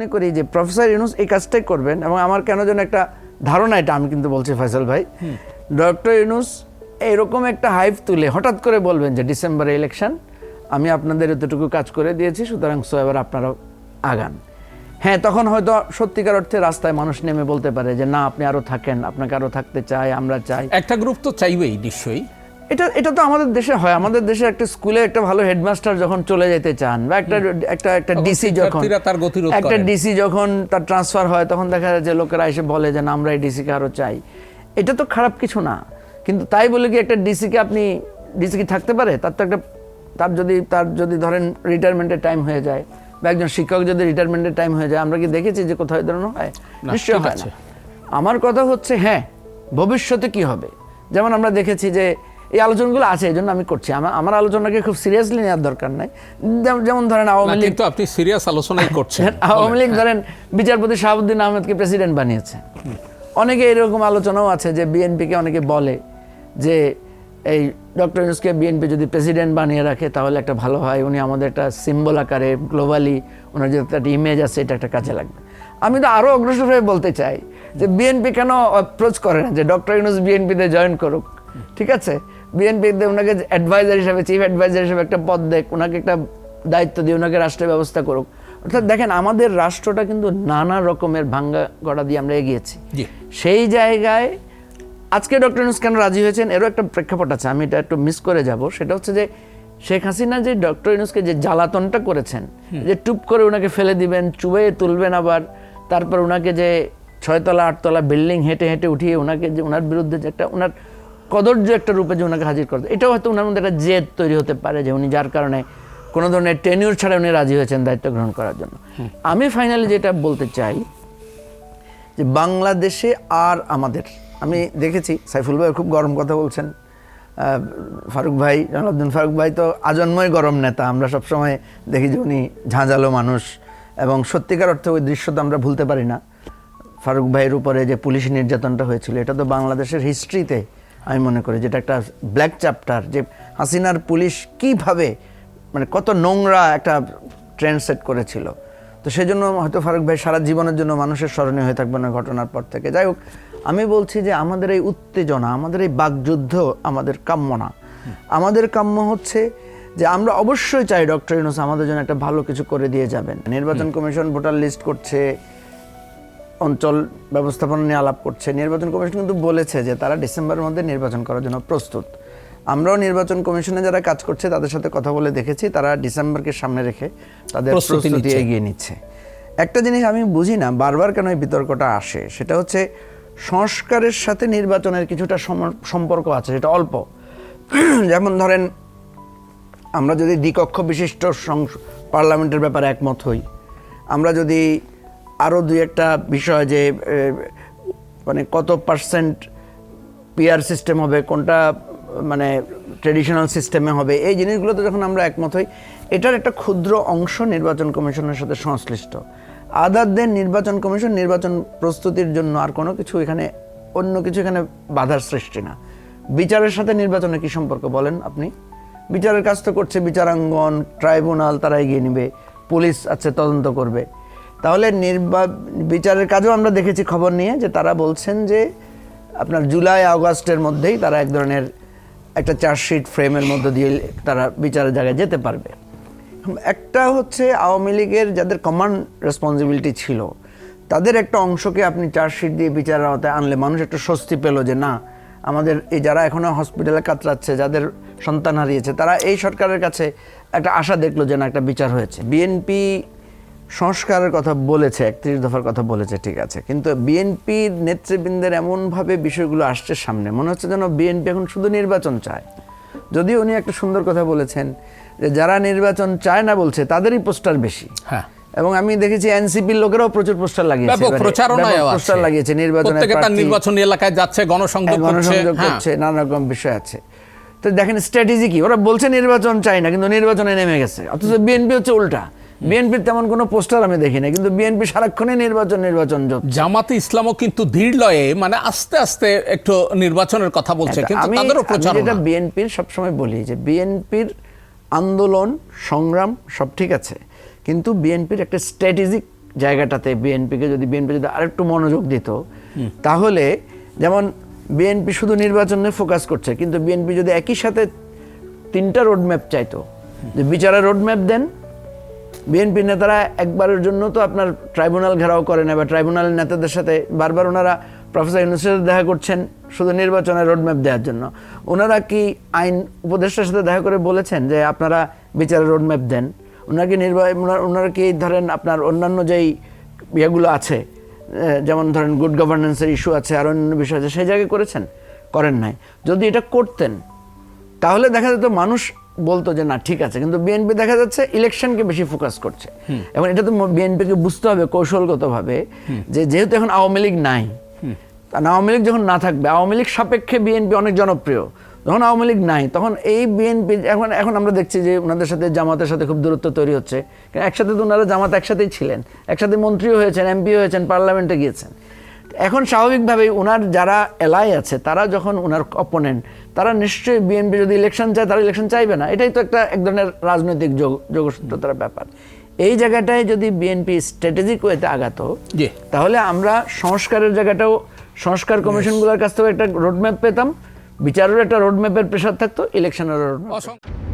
মনে করি যে প্রফেসর ইউনুস এই কাজটাই করবেন এবং আমার কেন যেন একটা ধারণা এটা আমি কিন্তু বলছি ফয়সাল ভাই। ডক্টর ইউনুস এইরকম একটা হাইপ তুলে হঠাৎ করে বলবেন যে ডিসেম্বরে ইলেকশন আমি আপনাদের এতটুকু কাজ করে দিয়েছি সুতরাং সো এবার আপনারা আগান। হ্যাঁ তখন হয়তো সত্যিকার অর্থে রাস্তায় মানুষ নেমে বলতে পারে যে না আপনি আরও থাকেন আপনাকে আরও থাকতে চাই আমরা চাই। একটা গ্রুপ তো চাইবেই নিশ্চয়ই। এটা এটা তো আমাদের দেশে হয়। আমাদের দেশে একটা স্কুলে একটা ভালো হেডমাস্টার যখন চলে যেতে চান বা একটা একটা একটা ডিসি যখন তার গতিরোধ একটা ডিসি যখন তার ট্রান্সফার হয় তখন দেখা যায় যে লোকেরা এসে বলে যে না আমরা এই ডিসিকে আরও চাই। এটা তো খারাপ কিছু না। কিন্তু তাই বলে কি একটা ডিসিকে আপনি ডিসি কি থাকতে পারে? তার তো একটা তার যদি তার যদি ধরেন রিটায়ারমেন্টের টাইম হয়ে যায় বা একজন শিক্ষক যদি রিটায়ারমেন্টের টাইম হয়ে যায় আমরা কি দেখেছি যে কোথাও ধরনের হয়? নিশ্চয়ই হয়। না। আমার কথা হচ্ছে হ্যাঁ ভবিষ্যতে কি হবে? যেমন আমরা দেখেছি যে এই আলোচনাগুলো আছে এই জন্য আমি করছি। আমার আমার আলোচনাকে খুব সিরিয়াসলি নেওয়ার দরকার নাই। যেমন- ধরেন আওয়ামী লীগ তো আপনি সিরিয়াস আলোচনাই করছেন। আওয়ামী লীগ ধরেন বিচারপতি শাহাবুদ্দিন আহমেদকে প্রেসিডেন্ট বানিয়েছে। অনেকে এরকম আলোচনাও আছে যে বিএনপিকে অনেকে বলে যে এই ডক্টর ইউনুসকে বিএনপি যদি প্রেসিডেন্ট বানিয়ে রাখে তাহলে একটা ভালো হয়। উনি আমাদের একটা সিম্বল আকারে গ্লোবালি ওনার যে একটা ইমেজ আছে এটা একটা কাজে লাগবে। আমি তো আরও অগ্রসর হয়ে বলতে চাই যে বিএনপি কেন অ্যাপ্রোচ করে না? যে ডক্টর ইউনুস বিএনপিতে জয়েন করুক। ঠিক আছে? বিএনপিতে ওনাকে অ্যাডভাইজার হিসেবে চিফ অ্যাডভাইজার হিসেবে একটা পদ দেখ ওনাকে একটা দায়িত্ব দিয়ে ওনাকে রাষ্ট্রের ব্যবস্থা করুক। অর্থাৎ দেখেন আমাদের রাষ্ট্রটা কিন্তু নানা রকমের ভাঙ্গা গড়া দিয়ে আমরা এগিয়েছি। সেই জায়গায় আজকে ডক্টর ইউনুস কেন রাজি হয়েছেন? এরও একটা প্রেক্ষাপট আছে আমি এটা একটু মিস করে যাব। সেটা হচ্ছে যে শেখ হাসিনা যে ডক্টর ইউনুসকে যে জ্বালাতনটা করেছেন যে টুপ করে ওনাকে ফেলে দিবেন চুবে তুলবেন আবার তারপর ওনাকে যে ছয়তলা আটতলা বিল্ডিং হেঁটে হেঁটে উঠিয়ে ওনাকে যে ওনার বিরুদ্ধে যে একটা ওনার কদর্য একটা রূপে যে ওনাকে হাজির করতে এটাও হয়তো ওনার মধ্যে একটা জেদ তৈরি হতে পারে যে উনি যার কারণে কোনো ধরনের টেনিউর ছাড়া উনি রাজি হয়েছেন দায়িত্ব গ্রহণ করার জন্য। আমি ফাইনালি যেটা বলতে চাই যে বাংলাদেশে আর আমাদের আমি দেখেছি সাইফুল ভাই খুব গরম কথা বলছেন। ফারুক ভাই জনালউদ্দিন ফারুক ভাই তো আজন্ময় গরম নেতা। আমরা সবসময় দেখি যে উনি ঝাঁঝালো মানুষ এবং সত্যিকার অর্থে ওই দৃশ্য তো আমরা ভুলতে পারি না। ফারুক ভাইয়ের উপরে যে পুলিশ নির্যাতনটা হয়েছিল এটা তো বাংলাদেশের হিস্ট্রিতে আমি মনে করি যেটা একটা ব্ল্যাক চ্যাপ্টার যে হাসিনার পুলিশ কীভাবে মানে কত নোংরা একটা ট্রেন্ড সেট করেছিল। তো সেই জন্য হয়তো ফারুক ভাই সারা জীবনের জন্য মানুষের স্মরণীয় হয়ে থাকবে না ঘটনার পর থেকে। যাই হোক আমি বলছি যে আমাদের এই উত্তেজনা আমাদের এই বাকযুদ্ধ আমাদের কাম্য না। আমাদের কাম্য হচ্ছে যে আমরা অবশ্যই চাই ডক্টর ইউনুস আমাদের জন্য একটা ভালো কিছু করে দিয়ে যাবেন। নির্বাচন কমিশন ভোটার লিস্ট করছে অঞ্চল ব্যবস্থাপনা নিয়ে আলাপ করছে। নির্বাচন কমিশন কিন্তু বলেছে যে তারা ডিসেম্বরের মধ্যে নির্বাচন করার জন্য প্রস্তুত। আমরাও নির্বাচন কমিশনে যারা কাজ করছে তাদের সাথে কথা বলে দেখেছি তারা ডিসেম্বরকে সামনে রেখে তাদের প্রস্তুতি এগিয়ে নিচ্ছে। একটা জিনিস আমি বুঝি না বারবার কেন এই বিতর্কটা আসে? সেটা হচ্ছে সংস্কারের সাথে নির্বাচনের কিছুটা সম- সম্পর্ক আছে সেটা অল্প। যেমন ধরেন আমরা যদি দ্বিকক্ষ বিশিষ্ট পার্লামেন্টের ব্যাপারে একমত হই আমরা যদি আরও দুই একটা বিষয় যে মানে কত পার্সেন্ট পিয়ার সিস্টেম হবে, কোনটা মানে ট্রেডিশনাল সিস্টেমে হবে, এই জিনিসগুলোতে যখন আমরা একমত হই, এটার একটা ক্ষুদ্র অংশ নির্বাচন কমিশনের সাথে সংশ্লিষ্ট। আদার দেন নির্বাচন কমিশন, নির্বাচন প্রস্তুতির জন্য আর কোনো কিছু এখানে, অন্য কিছু এখানে বাধার সৃষ্টি না। বিচারের সাথে নির্বাচনের কি সম্পর্ক বলেন আপনি? বিচারের কাজ তো করছে, বিচারাঙ্গন, ট্রাইব্যুনাল, তারা এগিয়ে নেবে, পুলিশ আছে, তদন্ত করবে। তাহলে নির্বা, বিচারের কাজও আমরা দেখেছি খবর নিয়ে যে তারা বলছেন যে আপনার জুলাই, আগস্টের মধ্যেই তারা এক ধরনের একটা চার্জশিট ফ্রেমের মধ্য দিয়ে তারা বিচারের জায়গায় যেতে পারবে। একটা হচ্ছে আওয়ামী লীগের যাদের কমান্ড রেসপন্সিবিলিটি ছিল, তাদের একটা অংশকে আপনি চার্জশিট দিয়ে বিচারের আওতায় আনলে মানুষ একটু স্বস্তি পেল যে না, আমাদের এই যারা এখনও হসপিটালে কাতরাচ্ছে, যাদের সন্তান হারিয়েছে, তারা এই সরকারের কাছে একটা আশা দেখল যে না, একটা বিচার হয়েছে। বিএনপি সংস্কারের কথা বলেছে একত্রিশ দফার কথা বলেছে ঠিক আছে। কিন্তু বিএনপির নেতৃবৃন্দের এমনভাবে বিষয়গুলো আসছে সামনে মনে হচ্ছে যেন বিএনপি এখন শুধু নির্বাচন চায়। যদিও উনি একটা সুন্দর কথা বলেছেন যে যারা নির্বাচন চায় না বলছে তাদেরই পোস্টার বেশি। হ্যাঁ। এবং আমি দেখেছি এনসিপির লোকেরাও প্রচুর পোস্টার লাগিয়েছে। প্রচারণায় পোস্টার লাগিয়েছে তার প্রার্থী- এলাকায় যাচ্ছে গণসংযোগ হ্যাঁ, গণসংযোগ হ্যাঁ। করছে নানা রকম বিষয় আছে। তো দেখেন স্ট্র্যাটেজি কি? ওরা বলছে নির্বাচন চাই না কিন্তু নির্বাচনে নেমে গেছে। অথচ বিএনপি হচ্ছে উল্টা। বিএনপির তেমন কোনো পোস্টার আমি দেখি না কিন্তু বিএনপি সারাক্ষণই নির্বাচন নির্বাচন জামাতে ইসলামও কিন্তু ধীর লয়ে মানে আস্তে আস্তে একটু নির্বাচনের কথা বলছে কিন্তু তাদেরও প্রচার যেটা বিএনপির সবসময় বলি যে বিএনপির আন্দোলন সংগ্রাম সব ঠিক আছে কিন্তু বিএনপির একটা স্ট্র্যাটেজিক জায়গাটাতে বিএনপিকে যদি বিএনপি যদি আরেকটু মনোযোগ দিত তাহলে যেমন বিএনপি শুধু নির্বাচনে ফোকাস করছে কিন্তু বিএনপি যদি একই সাথে তিনটা রোডম্যাপ চাইতো যে বিচারের রোডম্যাপ দেন বিএনপি নেতারা একবারের জন্য তো আপনার ট্রাইব্যুনাল ঘেরাও করে না, বা ট্রাইব্যুনালের নেতাদের সাথে বারবার ওনারা প্রফেসর ইউনুসের দেখা করছেন শুধু নির্বাচনের রোডম্যাপ দেওয়ার জন্য। ওনারা কি আইন উপদেষ্টার সাথে দেখা করে বলেছেন যে আপনারা বিচারের রোডম্যাপ দেন? ওনারা কি নির্বাচন ওনারা কি ধরেন আপনার অন্যান্য যেই ইয়েগুলো আছে যেমন ধরেন গুড গভর্নেন্সের ইস্যু আছে, আর অন্যান্য বিষয় আছে, সেই জায়গায় করেছেন? করেন নাই। যদি এটা করতেন, তাহলে দেখা যেত মানুষ বলতো যে না ঠিক আছে। কিন্তু বিএনপি দেখা যাচ্ছে ইলেকশনকে বেশি ফোকাস করছে। এবং এটা তো বিএনপিকে বুঝতে হবে কৌশলগতভাবে যে যেহেতু এখন আওয়ামী লীগ নাই। আওয়ামী লীগ যখন না থাকবে আওয়ামী লীগ সাপেক্ষে বিএনপি অনেক জনপ্রিয়। যখন আওয়ামী লীগ নাই তখন এই বিএনপি এখন এখন আমরা দেখছি যে ওনাদের সাথে জামাতের সাথে খুব দূরত্ব তৈরি হচ্ছে। কারণ একসাথে তো ওনারা জামাত একসাথেই ছিলেন। একসাথে মন্ত্রীও হয়েছেন এমপি হয়েছেন পার্লামেন্টে গিয়েছেন। এখন স্বাভাবিকভাবেই ওনার যারা এলাই আছে তারা যখন ওনার অপোনেন্ট তারা নিশ্চয়ই বিএনপি যদি ইলেকশন চায় তারা ইলেকশন চাইবে না। এটাই তো একটা এক ধরনের রাজনৈতিক যোগ যোগসূত্রতার ব্যাপার। এই জায়গাটায় যদি বিএনপি স্ট্র্যাটেজিক ওয়েতে আগাতো। তাহলে আমরা সংস্কারের জায়গাটাও সংস্কার কমিশনগুলোর কাছ থেকে একটা রোডম্যাপ পেতাম। বিচারের একটা রোডম্যাপের প্রেশার থাকতো ইলেকশনের রোডম্যাপ